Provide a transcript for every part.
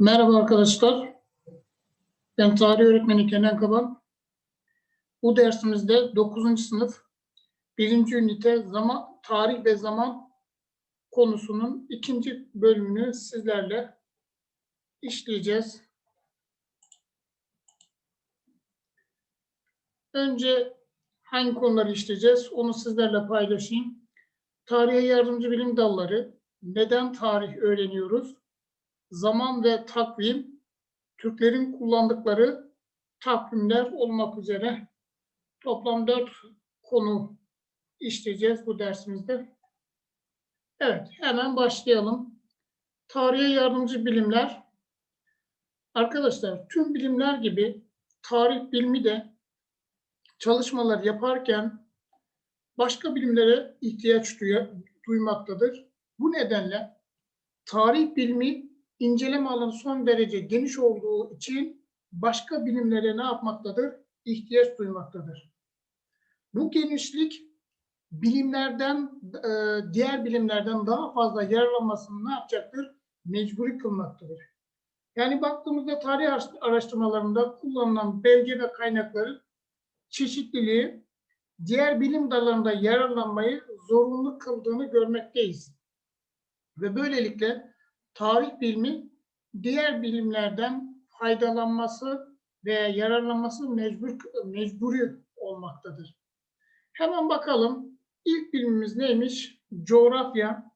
Merhaba arkadaşlar. Ben tarih öğretmeni Kenan Kaban. Bu dersimizde 9. sınıf 1. ünite zaman, tarih ve zaman konusunun ikinci bölümünü sizlerle işleyeceğiz. Önce hangi konuları işleyeceğiz? Onu sizlerle paylaşayım. Tarihe yardımcı bilim dalları, neden tarih öğreniyoruz? Zaman ve takvim, Türklerin kullandıkları takvimler olmak üzere toplam dört konu işleyeceğiz bu dersimizde. Evet, hemen başlayalım. Tarihe yardımcı bilimler. Arkadaşlar, tüm bilimler gibi tarih bilimi de çalışmalar yaparken başka bilimlere ihtiyaç duymaktadır. Bu nedenle tarih bilimi inceleme alanı son derece geniş olduğu için başka bilimlere ne yapmaktadır? İhtiyaç duymaktadır. Bu genişlik bilimlerden, e, diğer bilimlerden daha fazla yararlanmasını ne yapacaktır? Mecburi kılmaktadır. Yani baktığımızda tarih araştırmalarında kullanılan belge ve kaynakların çeşitliliği diğer bilim dallarında yararlanmayı zorunlu kıldığını görmekteyiz. Ve böylelikle tarih bilimi diğer bilimlerden faydalanması ve yararlanması mecbur mecburi olmaktadır. Hemen bakalım ilk bilimimiz neymiş? Coğrafya.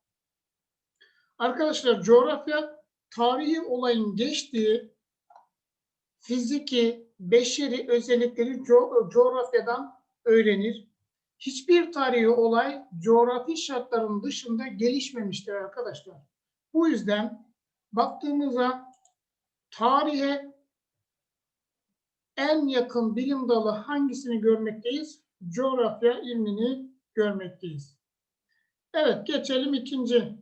Arkadaşlar coğrafya tarihi olayın geçtiği fiziki, beşeri özellikleri co- coğrafyadan öğrenir. Hiçbir tarihi olay coğrafi şartların dışında gelişmemiştir arkadaşlar. Bu yüzden baktığımızda tarihe en yakın bilim dalı hangisini görmekteyiz? Coğrafya ilmini görmekteyiz. Evet, geçelim ikinci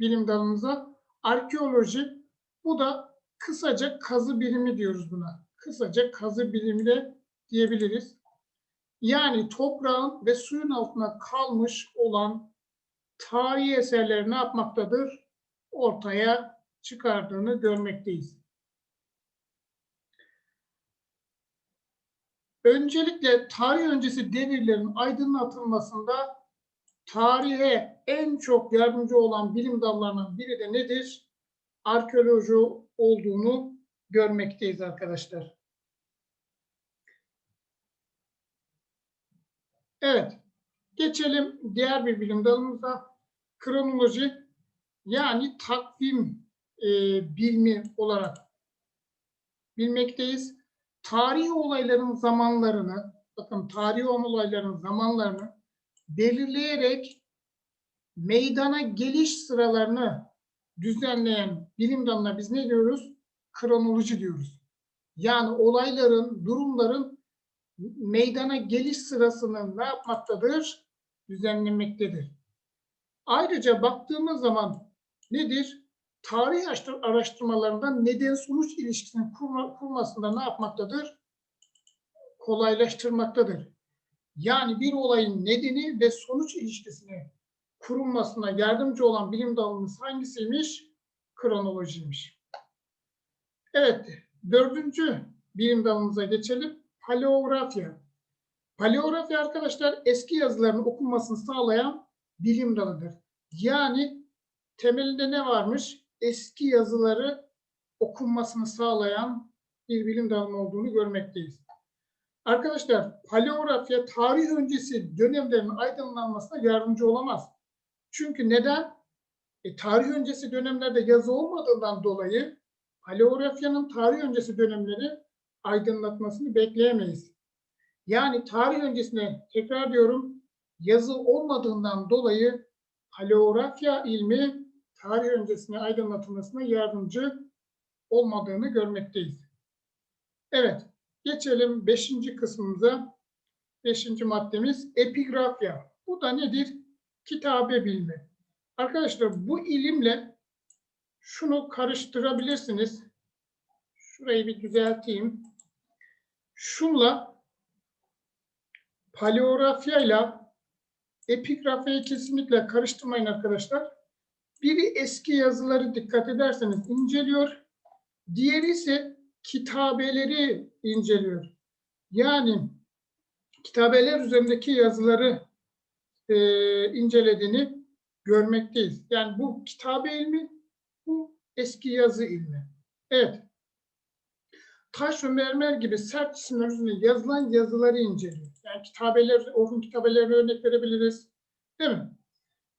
bilim dalımıza. Arkeoloji. Bu da kısaca kazı bilimi diyoruz buna. Kısaca kazı bilimi de diyebiliriz. Yani toprağın ve suyun altına kalmış olan tarihi eserleri ne yapmaktadır? Ortaya çıkardığını görmekteyiz. Öncelikle tarih öncesi devirlerin aydınlatılmasında tarihe en çok yardımcı olan bilim dallarının biri de nedir? Arkeoloji olduğunu görmekteyiz arkadaşlar. Evet, geçelim diğer bir bilim dalımıza. Kronoloji yani takvim e, bilimi olarak bilmekteyiz. Tarihi olayların zamanlarını, bakın tarihi olayların zamanlarını belirleyerek meydana geliş sıralarını düzenleyen bilim dalına biz ne diyoruz? Kronoloji diyoruz. Yani olayların, durumların meydana geliş sırasını ne yapmaktadır? Düzenlemektedir. Ayrıca baktığımız zaman nedir? Tarih araştırmalarında neden sonuç ilişkisini kurma, kurmasında ne yapmaktadır? Kolaylaştırmaktadır. Yani bir olayın nedeni ve sonuç ilişkisini kurulmasına yardımcı olan bilim dalımız hangisiymiş? Kronolojiymiş. Evet, dördüncü bilim dalımıza geçelim. Paleografya. Paleografya arkadaşlar eski yazıların okunmasını sağlayan bilim dalıdır. Yani temelinde ne varmış? Eski yazıları okunmasını sağlayan bir bilim dalı olduğunu görmekteyiz. Arkadaşlar paleografya tarih öncesi dönemlerin aydınlanmasına yardımcı olamaz. Çünkü neden? E, tarih öncesi dönemlerde yazı olmadığından dolayı paleografyanın tarih öncesi dönemleri aydınlatmasını bekleyemeyiz. Yani tarih öncesine tekrar diyorum yazı olmadığından dolayı paleografya ilmi tarih öncesine aydınlatılmasına yardımcı olmadığını görmekteyiz. Evet, geçelim beşinci kısmımıza. Beşinci maddemiz epigrafya. Bu da nedir? Kitabe bilimi. Arkadaşlar bu ilimle şunu karıştırabilirsiniz. Şurayı bir düzelteyim. Şunla paleografyayla epigrafyayı kesinlikle karıştırmayın arkadaşlar. Biri eski yazıları dikkat ederseniz inceliyor. Diğeri ise kitabeleri inceliyor. Yani kitabeler üzerindeki yazıları e, incelediğini görmekteyiz. Yani bu kitabe ilmi, bu eski yazı ilmi. Evet. Taş ve mermer gibi sert cisimler üzerinde yazılan yazıları inceliyor. Yani kitabeler, Orhun kitabelerine örnek verebiliriz. Değil mi?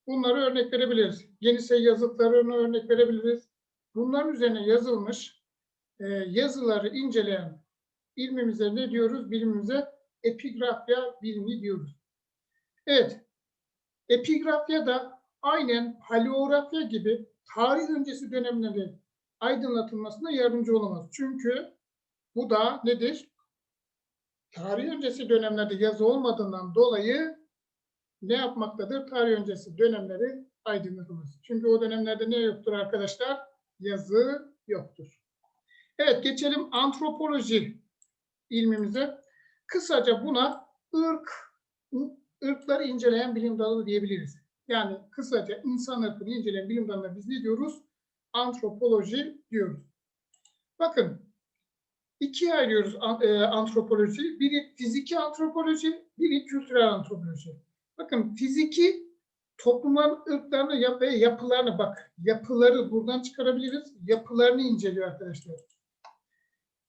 Bunları örnek verebiliriz. Yenisey yazıtlarını örnek verebiliriz. Bunların üzerine yazılmış e, yazıları inceleyen ilmimize ne diyoruz? Bilimimize epigrafya bilimi diyoruz. Evet. Epigrafya da aynen paleografya gibi tarih öncesi dönemleri aydınlatılmasına yardımcı olamaz. Çünkü bu da nedir? Tarih öncesi dönemlerde yazı olmadığından dolayı ne yapmaktadır? Tarih öncesi dönemleri aydınlatılması. Çünkü o dönemlerde ne yoktur arkadaşlar? Yazı yoktur. Evet geçelim antropoloji ilmimize. Kısaca buna ırk, ırkları inceleyen bilim dalı diyebiliriz. Yani kısaca insan ırkını inceleyen bilim dalına biz ne diyoruz? Antropoloji diyoruz. Bakın ikiye ayırıyoruz e, antropoloji. Biri fiziki antropoloji, biri kültürel antropoloji. Bakın fiziki toplumların ırklarını ve yapılarını bak. Yapıları buradan çıkarabiliriz. Yapılarını inceliyor arkadaşlar.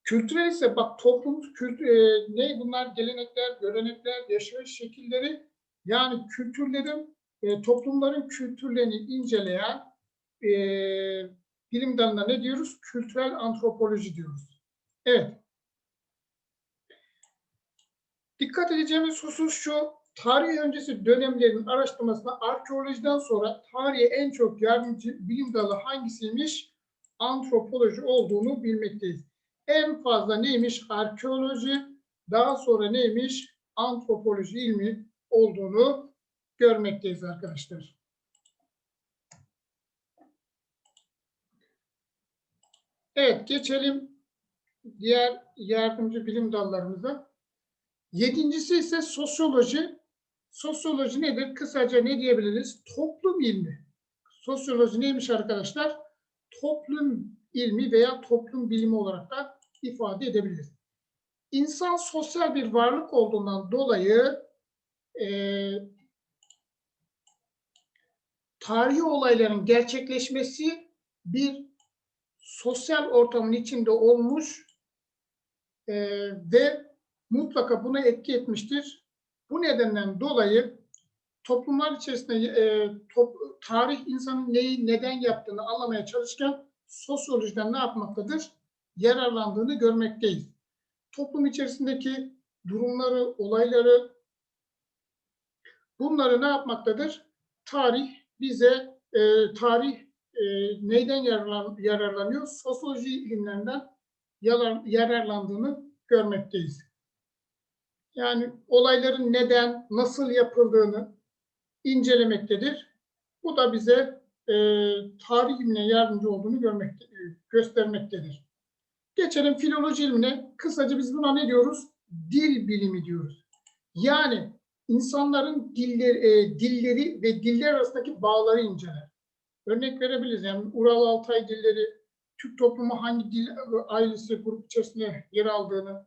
Kültürel ise bak toplum kültür, e, ne bunlar gelenekler, görenekler, yaşayış şekilleri yani kültürlerin e, toplumların kültürlerini inceleyen e, bilim dalına ne diyoruz? Kültürel antropoloji diyoruz. Evet. Dikkat edeceğimiz husus şu, tarih öncesi dönemlerin araştırmasına arkeolojiden sonra tarihe en çok yardımcı bilim dalı hangisiymiş? Antropoloji olduğunu bilmekteyiz. En fazla neymiş? Arkeoloji, daha sonra neymiş? Antropoloji ilmi olduğunu görmekteyiz arkadaşlar. Evet, geçelim diğer yardımcı bilim dallarımıza. Yedincisi ise sosyoloji. Sosyoloji nedir? Kısaca ne diyebiliriz? Toplum ilmi. Sosyoloji neymiş arkadaşlar? Toplum ilmi veya toplum bilimi olarak da ifade edebiliriz. İnsan sosyal bir varlık olduğundan dolayı e, tarihi olayların gerçekleşmesi bir sosyal ortamın içinde olmuş e, ve mutlaka buna etki etmiştir. Bu nedenden dolayı toplumlar içerisinde e, top, tarih insanın neyi neden yaptığını anlamaya çalışırken sosyolojiden ne yapmaktadır? Yararlandığını görmekteyiz. Toplum içerisindeki durumları, olayları bunları ne yapmaktadır? Tarih bize e, tarih e, neyden yararlan, yararlanıyor? Sosyoloji ilimlerinden yarar, yararlandığını görmekteyiz. Yani olayların neden, nasıl yapıldığını incelemektedir. Bu da bize e, tarih ilmine yardımcı olduğunu görmekte, e, göstermektedir. Geçelim filoloji ilmine. Kısaca biz buna ne diyoruz? Dil bilimi diyoruz. Yani insanların dilleri, e, dilleri ve diller arasındaki bağları inceler. Örnek verebiliriz. Yani Ural Altay dilleri, Türk toplumu hangi dil ailesi grup içerisinde yer aldığını,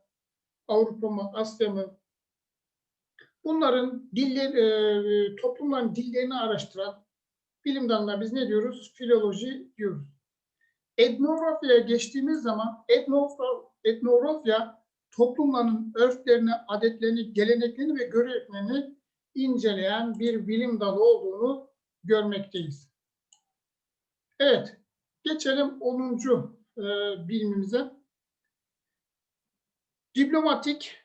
Avrupa mı, Asya mı? Bunların diller, e, toplumların dillerini araştıran bilim dalına biz ne diyoruz? Filoloji diyoruz. Etnografyaya geçtiğimiz zaman etnografya toplumların örflerini, adetlerini, geleneklerini ve göreneklerini inceleyen bir bilim dalı olduğunu görmekteyiz. Evet, geçelim 10. E, bilimimize. Diplomatik,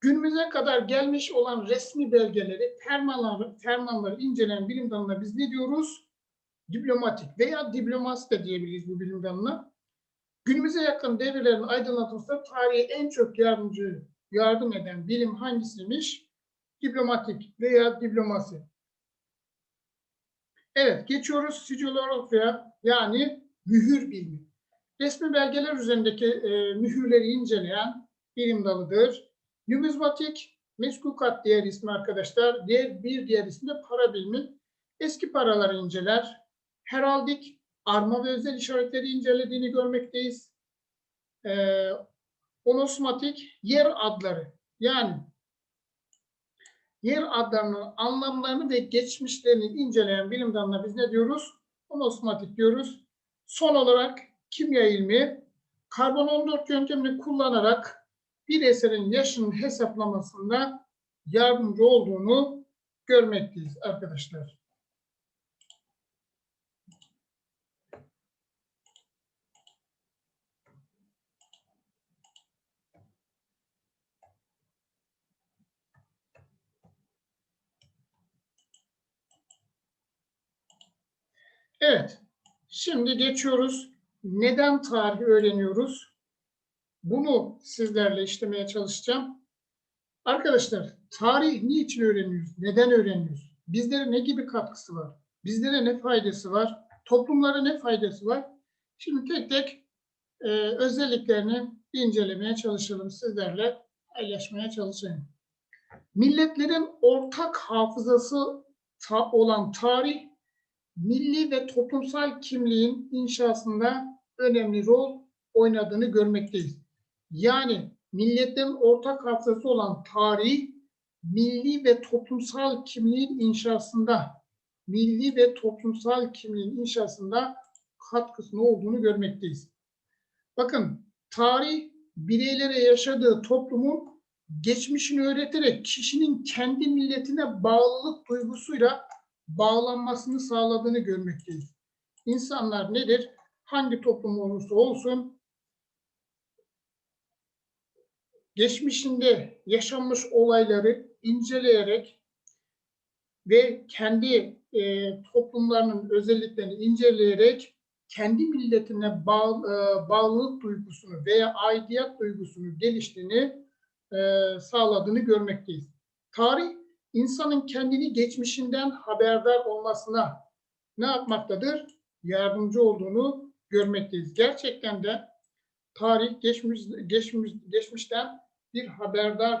günümüze kadar gelmiş olan resmi belgeleri, fermanları, fermanları inceleyen bilim dalına biz ne diyoruz? Diplomatik veya diplomasi de diyebiliriz bu bilim dalına. Günümüze yakın devirlerin aydınlatılmasında tarihe en çok yardımcı yardım eden bilim hangisiymiş? Diplomatik veya diplomasi. Evet, geçiyoruz sigillografya yani mühür bilimi. Resmi belgeler üzerindeki e, mühürleri inceleyen bilim dalıdır. Numizmatik, meskukat diğer ismi arkadaşlar. Diğer, bir diğer ismi de para bilimi. Eski paraları inceler. Heraldik, arma ve özel işaretleri incelediğini görmekteyiz. Ee, onosmatik yer adları yani yer adlarının anlamlarını ve geçmişlerini inceleyen bilim dalına biz ne diyoruz? Onosmatik diyoruz. Son olarak kimya ilmi karbon 14 yöntemini kullanarak bir eserin yaşının hesaplamasında yardımcı olduğunu görmekteyiz arkadaşlar. Evet, şimdi geçiyoruz. Neden tarih öğreniyoruz? Bunu sizlerle işlemeye çalışacağım. Arkadaşlar, tarih niçin öğreniyoruz? Neden öğreniyoruz? Bizlere ne gibi katkısı var? Bizlere ne faydası var? Toplumlara ne faydası var? Şimdi tek tek e, özelliklerini incelemeye çalışalım. Sizlerle paylaşmaya çalışayım. Milletlerin ortak hafızası ta- olan tarih milli ve toplumsal kimliğin inşasında önemli rol oynadığını görmekteyiz. Yani milletlerin ortak hafızası olan tarih, milli ve toplumsal kimliğin inşasında, milli ve toplumsal kimliğin inşasında katkısının olduğunu görmekteyiz. Bakın, tarih bireylere yaşadığı toplumun geçmişini öğreterek kişinin kendi milletine bağlılık duygusuyla bağlanmasını sağladığını görmekteyiz. İnsanlar nedir? Hangi toplum olursa olsun geçmişinde yaşanmış olayları inceleyerek ve kendi e, toplumlarının özelliklerini inceleyerek kendi milletine bağ, e, bağlılık duygusunu veya aidiyet duygusunu geliştiğini e, sağladığını görmekteyiz. Tarih insanın kendini geçmişinden haberdar olmasına ne yapmaktadır? Yardımcı olduğunu görmekteyiz. Gerçekten de tarih geçmiş, geçmiş, geçmişten bir haberdar,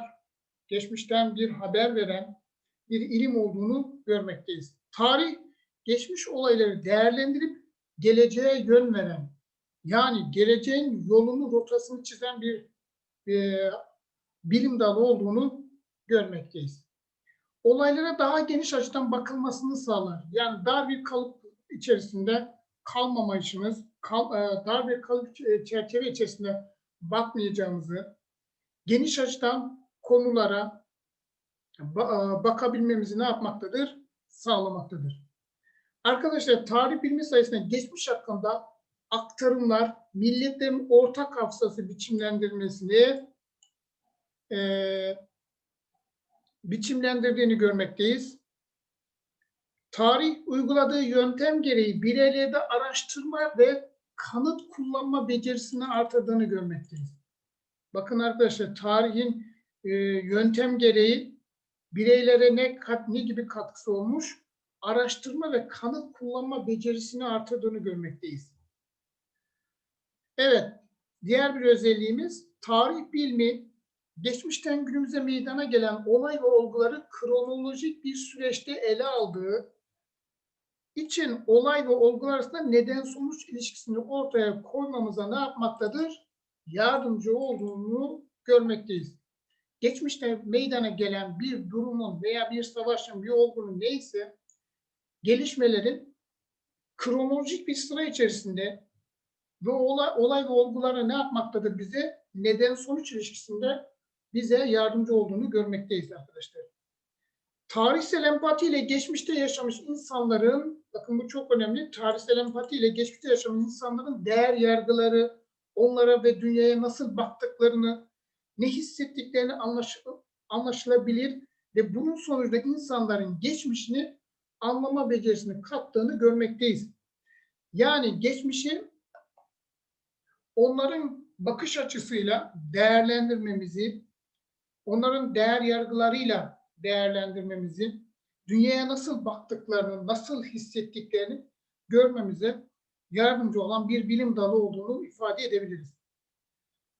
geçmişten bir haber veren bir ilim olduğunu görmekteyiz. Tarih geçmiş olayları değerlendirip geleceğe yön veren, yani geleceğin yolunu, rotasını çizen bir e, bilim dalı olduğunu görmekteyiz olaylara daha geniş açıdan bakılmasını sağlar. Yani dar bir kalıp içerisinde kalmamayışımız, kal, e, dar bir kalıp çerçeve içerisinde bakmayacağımızı, geniş açıdan konulara bakabilmemizi ne yapmaktadır? Sağlamaktadır. Arkadaşlar tarih bilimi sayesinde geçmiş hakkında aktarımlar, milletlerin ortak hafızası biçimlendirmesini e, biçimlendirdiğini görmekteyiz. Tarih uyguladığı yöntem gereği bireylerde araştırma ve kanıt kullanma becerisini artırdığını görmekteyiz. Bakın arkadaşlar tarihin e, yöntem gereği bireylere ne, kat, ne gibi katkısı olmuş? Araştırma ve kanıt kullanma becerisini artırdığını görmekteyiz. Evet, diğer bir özelliğimiz tarih bilimi geçmişten günümüze meydana gelen olay ve olguları kronolojik bir süreçte ele aldığı için olay ve olgular arasında neden sonuç ilişkisini ortaya koymamıza ne yapmaktadır? Yardımcı olduğunu görmekteyiz. Geçmişte meydana gelen bir durumun veya bir savaşın, bir olgunun neyse gelişmelerin kronolojik bir sıra içerisinde ve olay, olay ve olguları ne yapmaktadır bize? Neden sonuç ilişkisinde bize yardımcı olduğunu görmekteyiz arkadaşlar. Tarihsel empati ile geçmişte yaşamış insanların, bakın bu çok önemli, tarihsel empati ile geçmişte yaşamış insanların değer yargıları, onlara ve dünyaya nasıl baktıklarını, ne hissettiklerini anlaş, anlaşılabilir ve bunun sonucunda insanların geçmişini anlama becerisini kattığını görmekteyiz. Yani geçmişi onların bakış açısıyla değerlendirmemizi, onların değer yargılarıyla değerlendirmemizi, dünyaya nasıl baktıklarını, nasıl hissettiklerini görmemize yardımcı olan bir bilim dalı olduğunu ifade edebiliriz.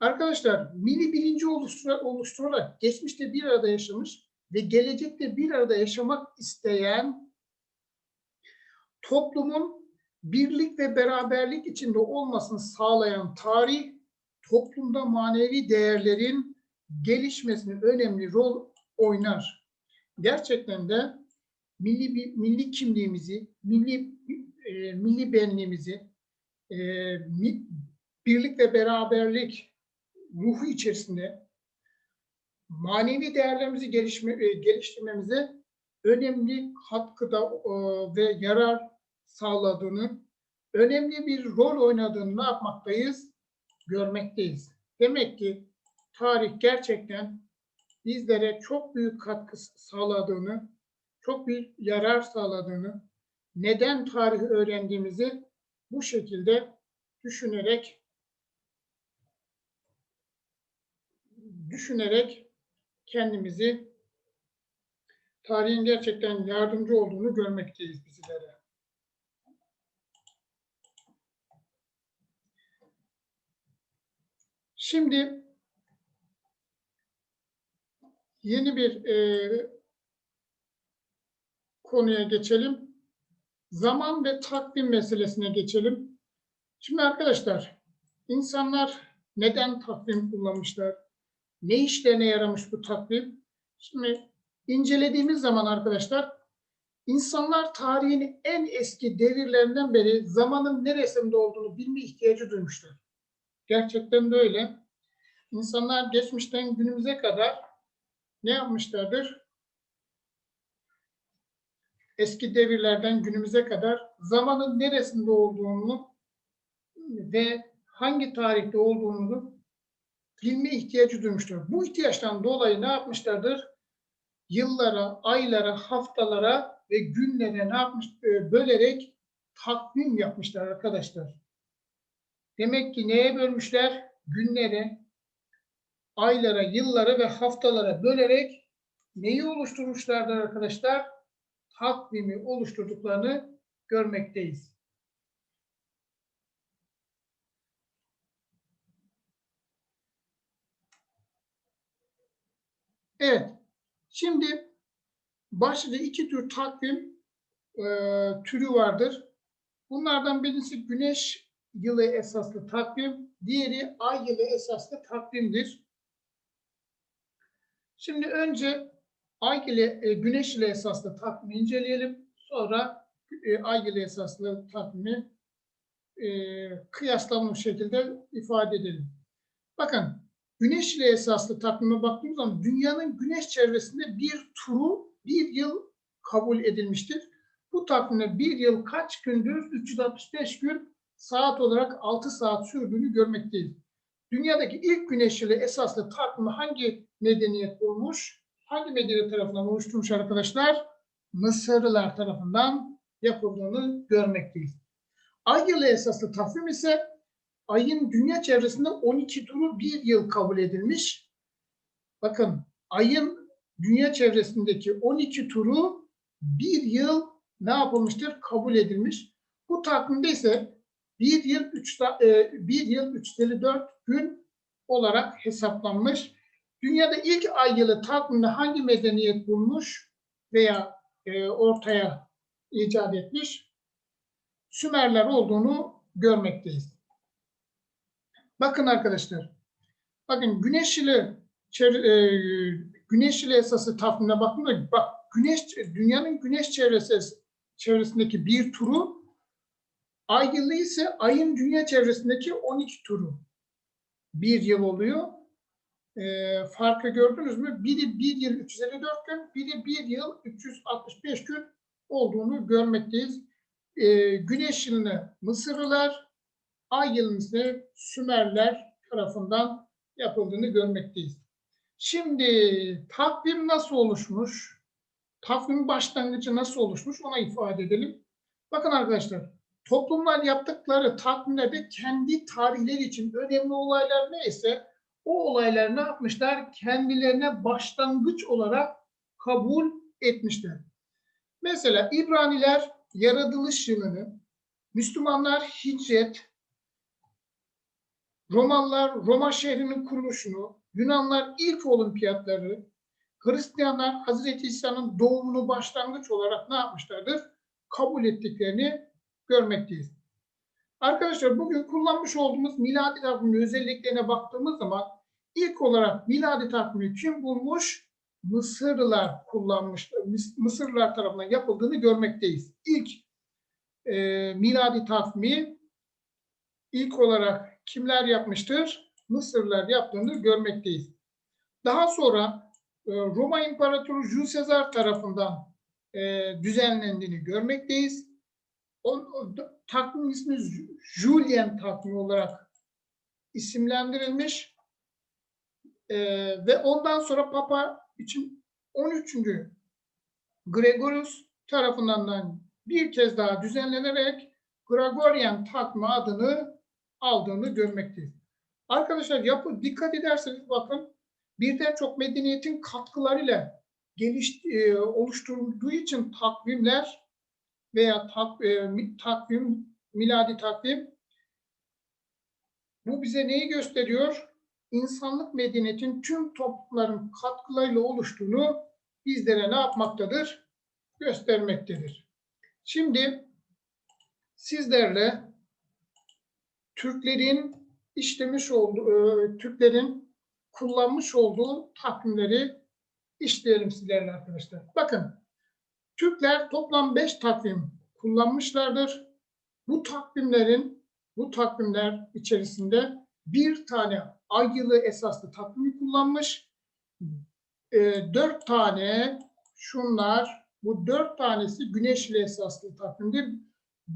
Arkadaşlar, mini bilinci oluşturarak geçmişte bir arada yaşamış ve gelecekte bir arada yaşamak isteyen toplumun birlik ve beraberlik içinde olmasını sağlayan tarih, toplumda manevi değerlerin gelişmesine önemli rol oynar. Gerçekten de milli milli kimliğimizi, milli e, milli benliğimizi, e, mi- birlik ve beraberlik ruhu içerisinde manevi değerlerimizi gelişme, e, geliştirmemize önemli katkıda e, ve yarar sağladığını, önemli bir rol oynadığını ne yapmaktayız? Görmekteyiz. Demek ki tarih gerçekten bizlere çok büyük katkı sağladığını, çok büyük yarar sağladığını, neden tarih öğrendiğimizi bu şekilde düşünerek düşünerek kendimizi tarihin gerçekten yardımcı olduğunu görmekteyiz bizlere. Şimdi yeni bir e, konuya geçelim. Zaman ve takvim meselesine geçelim. Şimdi arkadaşlar, insanlar neden takvim kullanmışlar? Ne işlerine yaramış bu takvim? Şimdi incelediğimiz zaman arkadaşlar, insanlar tarihin en eski devirlerinden beri zamanın neresinde olduğunu bilme ihtiyacı duymuşlar. Gerçekten de öyle. İnsanlar geçmişten günümüze kadar ne yapmışlardır? Eski devirlerden günümüze kadar zamanın neresinde olduğunu ve hangi tarihte olduğunu bilme ihtiyacı duymuşlar. Bu ihtiyaçtan dolayı ne yapmışlardır? Yıllara, aylara, haftalara ve günlere ne yapmış? e, Bölerek takvim yapmışlar arkadaşlar. Demek ki neye bölmüşler? Günlere, aylara, yıllara ve haftalara bölerek neyi oluşturmuşlardır arkadaşlar? Takvimi oluşturduklarını görmekteyiz. Evet. Şimdi başlıca iki tür takvim e, türü vardır. Bunlardan birisi güneş yılı esaslı takvim, diğeri ay yılı esaslı takvimdir. Şimdi önce ay ile e, güneş ile esaslı takvimi inceleyelim. Sonra e, ay ile esaslı takvimi e, kıyaslamalı şekilde ifade edelim. Bakın güneş ile esaslı takvime baktığımız zaman dünyanın güneş çevresinde bir turu bir yıl kabul edilmiştir. Bu takvimde bir yıl kaç gündür? 365 gün saat olarak 6 saat sürdüğünü görmekteyiz. Dünyadaki ilk güneş yılı esaslı takvimi hangi medeniyet bulmuş? Hangi medeniyet tarafından oluşturmuş arkadaşlar? Mısırlılar tarafından yapıldığını görmekteyiz. Ay yılı esaslı takvim ise ayın dünya çevresinde 12 turu bir yıl kabul edilmiş. Bakın ayın dünya çevresindeki 12 turu bir yıl ne yapılmıştır? Kabul edilmiş. Bu takvimde ise bir yıl 3 bir yıl 354 gün olarak hesaplanmış. Dünyada ilk ay yılı takvimde hangi medeniyet bulmuş veya e, ortaya icat etmiş? Sümerler olduğunu görmekteyiz. Bakın arkadaşlar. Bakın güneş ile e, güneş ile esası takvimine baktığımda bak güneş dünyanın güneş çevresi çevresindeki bir turu ay yılı ise ayın dünya çevresindeki 12 turu bir yıl oluyor. E, farkı gördünüz mü? Biri bir yıl 354 gün, biri bir yıl 365 gün olduğunu görmekteyiz. E, güneş yılını Mısırlılar, ay yılını ise Sümerler tarafından yapıldığını görmekteyiz. Şimdi takvim nasıl oluşmuş? Takvim başlangıcı nasıl oluşmuş? Ona ifade edelim. Bakın arkadaşlar, toplumlar yaptıkları takvimlerde kendi tarihleri için önemli olaylar neyse o olaylar ne yapmışlar? Kendilerine başlangıç olarak kabul etmişler. Mesela İbraniler yaratılış yılını, Müslümanlar hicret, Romalılar Roma şehrinin kuruluşunu, Yunanlar ilk olimpiyatları, Hristiyanlar Hazreti İsa'nın doğumunu başlangıç olarak ne yapmışlardır? Kabul ettiklerini görmekteyiz. Arkadaşlar bugün kullanmış olduğumuz miladi takvimin özelliklerine baktığımız zaman ilk olarak miladi takvimi kim bulmuş? Mısırlılar kullanmış, Mıs- Mısırlılar tarafından yapıldığını görmekteyiz. İlk e, miladi takvimi ilk olarak kimler yapmıştır? Mısırlılar yaptığını görmekteyiz. Daha sonra e, Roma İmparatoru Jules Caesar tarafından e, düzenlendiğini görmekteyiz. O, o takvim ismi Ju- Julian takvimi olarak isimlendirilmiş. E, ve ondan sonra Papa için 13. Gregorius tarafından bir kez daha düzenlenerek Gregorian takvimi adını aldığını görmekteyiz. Arkadaşlar yapı dikkat ederseniz bakın birden çok medeniyetin katkılarıyla geliş, e, oluşturulduğu için takvimler veya tak, e, takvim, miladi takvim bu bize neyi gösteriyor? İnsanlık medeniyetin tüm toplumların katkılarıyla oluştuğunu bizlere ne yapmaktadır? Göstermektedir. Şimdi sizlerle Türklerin işlemiş olduğu, e, Türklerin kullanmış olduğu takvimleri işleyelim sizlerle arkadaşlar. Bakın, Türkler toplam 5 takvim kullanmışlardır. Bu takvimlerin, bu takvimler içerisinde bir tane ay yılı esaslı takvimi kullanmış. E, dört tane şunlar, bu dört tanesi güneşli esaslı takvimdir.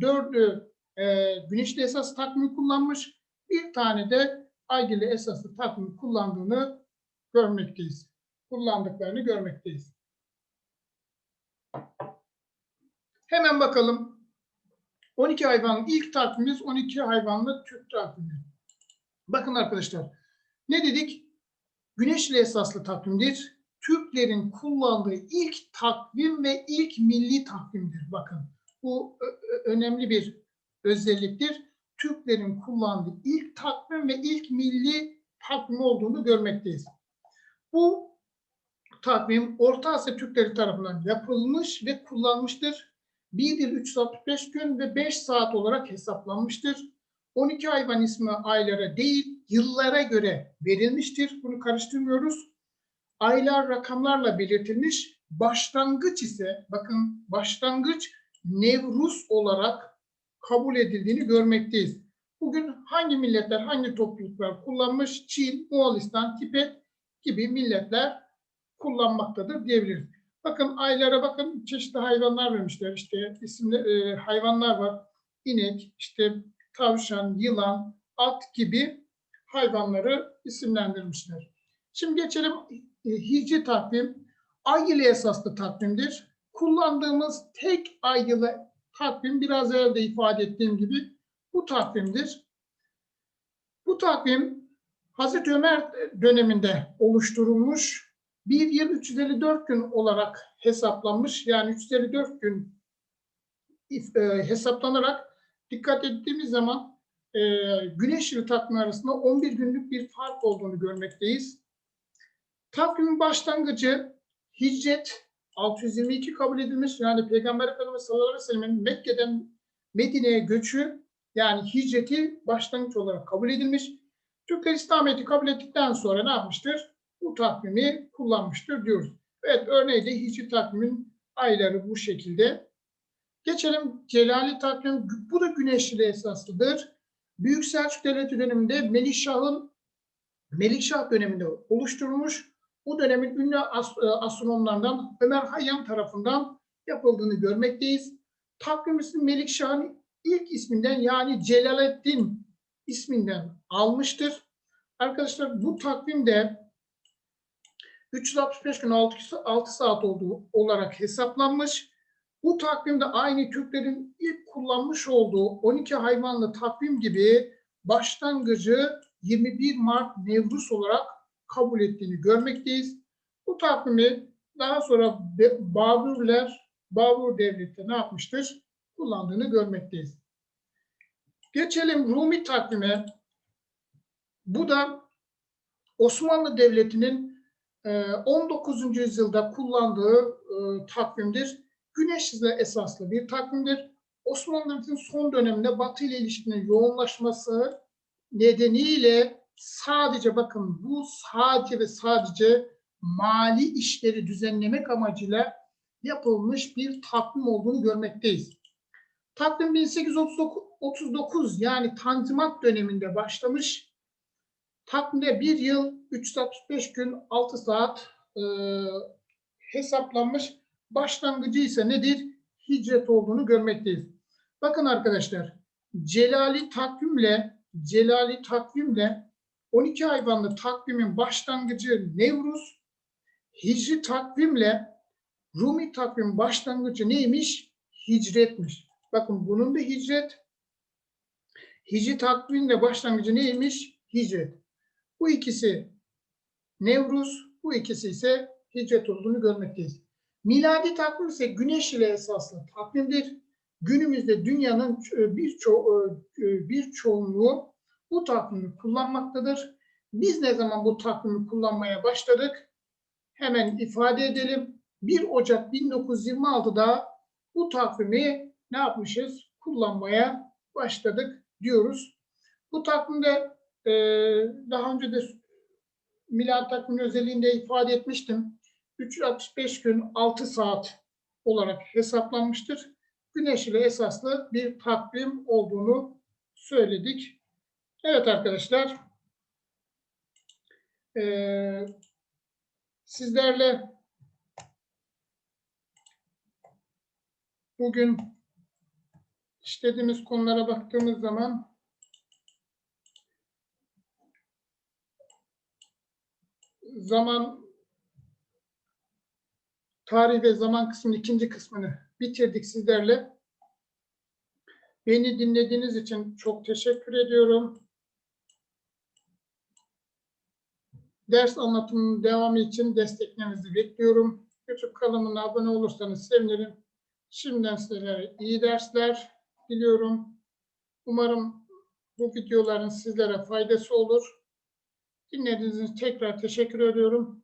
Dördü e, güneşli esaslı takvimi kullanmış. Bir tane de ay yılı esaslı takvimi kullandığını görmekteyiz. Kullandıklarını görmekteyiz. Hemen bakalım. 12 hayvan ilk takvimimiz 12 hayvanlı Türk takvimi. Bakın arkadaşlar. Ne dedik? Güneşli esaslı takvimdir. Türklerin kullandığı ilk takvim ve ilk milli takvimdir. Bakın bu önemli bir özelliktir. Türklerin kullandığı ilk takvim ve ilk milli takvim olduğunu görmekteyiz. Bu takvim Orta Asya Türkleri tarafından yapılmış ve kullanmıştır. 1 yıl 365 gün ve 5 saat olarak hesaplanmıştır. 12 hayvan ismi aylara değil, yıllara göre verilmiştir. Bunu karıştırmıyoruz. Aylar rakamlarla belirtilmiş. Başlangıç ise, bakın başlangıç Nevruz olarak kabul edildiğini görmekteyiz. Bugün hangi milletler, hangi topluluklar kullanmış? Çin, Moğolistan, Tibet gibi milletler kullanmaktadır diyebiliriz. Bakın aylara bakın çeşitli hayvanlar vermişler. İşte isimli e, hayvanlar var. İnek, işte tavşan, yılan, at gibi hayvanları isimlendirmişler. Şimdi geçelim e, hicri takvim. Ay yılı esaslı takvimdir. Kullandığımız tek ay yılı takvim biraz evvel de ifade ettiğim gibi bu takvimdir. Bu takvim Hazreti Ömer döneminde oluşturulmuş. Bir yıl 354 gün olarak hesaplanmış. Yani 354 gün e, hesaplanarak dikkat ettiğimiz zaman e, güneş yılı takvimi arasında 11 günlük bir fark olduğunu görmekteyiz. Takvimin başlangıcı Hicret 622 kabul edilmiş. Yani Peygamber Efendimiz sallallahu aleyhi ve sellem'in Mekke'den Medine'ye göçü yani hicreti başlangıç olarak kabul edilmiş. Türkler İslamiyet'i kabul ettikten sonra ne yapmıştır? Bu takvimi kullanmıştır diyoruz. Evet örneği de hicri takvimin ayları bu şekilde. Geçelim Celali takvim. Bu da güneşli esaslıdır. Büyük Selçuk Devleti döneminde Melikşah'ın Melikşah döneminde oluşturulmuş. Bu dönemin ünlü e, astronomlardan Ömer Hayyam tarafından yapıldığını görmekteyiz. Takvim ismi Melikşah'ın ilk isminden yani Celaleddin isminden almıştır. Arkadaşlar bu takvimde 365 gün 6, 6 saat olduğu olarak hesaplanmış. Bu takvimde aynı Türklerin ilk kullanmış olduğu 12 hayvanlı takvim gibi başlangıcı 21 Mart Nevruz olarak kabul ettiğini görmekteyiz. Bu takvimi daha sonra Babürler, Babur Devleti ne yapmıştır? Kullandığını görmekteyiz. Geçelim Rumi takvime. Bu da Osmanlı Devleti'nin e, 19. yüzyılda kullandığı e, takvimdir. Güneş yılı esaslı bir takvimdir. Osmanlı Devleti'nin son döneminde Batı ile ilişkinin yoğunlaşması nedeniyle sadece bakın bu sadece ve sadece mali işleri düzenlemek amacıyla yapılmış bir takvim olduğunu görmekteyiz. Takvim 1839 yani Tanzimat döneminde başlamış. Takvimde bir yıl 365 gün 6 saat e, hesaplanmış. Başlangıcı ise nedir? Hicret olduğunu görmekteyiz. Bakın arkadaşlar Celali takvimle Celali takvimle 12 hayvanlı takvimin başlangıcı Nevruz, Hicri takvimle Rumi takvim başlangıcı neymiş? Hicretmiş. Bakın bunun da hicret. Hicri takvimle başlangıcı neymiş? Hicret. Bu ikisi Nevruz, bu ikisi ise hicret olduğunu görmekteyiz. Miladi takvim ise güneş ile esaslı takvimdir. Günümüzde dünyanın birçok bir çoğunluğu bu takvimi kullanmaktadır. Biz ne zaman bu takvimi kullanmaya başladık? Hemen ifade edelim. 1 Ocak 1926'da bu takvimi ne yapmışız? Kullanmaya başladık diyoruz. Bu takvimde e, daha önce de milad takvimi özelliğinde ifade etmiştim. 365 gün 6 saat olarak hesaplanmıştır. Güneş ile esaslı bir takvim olduğunu söyledik. Evet arkadaşlar. Ee, sizlerle bugün işlediğimiz konulara baktığımız zaman zaman tarih ve zaman kısmının ikinci kısmını bitirdik sizlerle. Beni dinlediğiniz için çok teşekkür ediyorum. Ders anlatımının devamı için desteklerinizi bekliyorum. YouTube kanalıma abone olursanız sevinirim. Şimdiden sizlere iyi dersler diliyorum. Umarım bu videoların sizlere faydası olur. Dinlediğiniz için tekrar teşekkür ediyorum.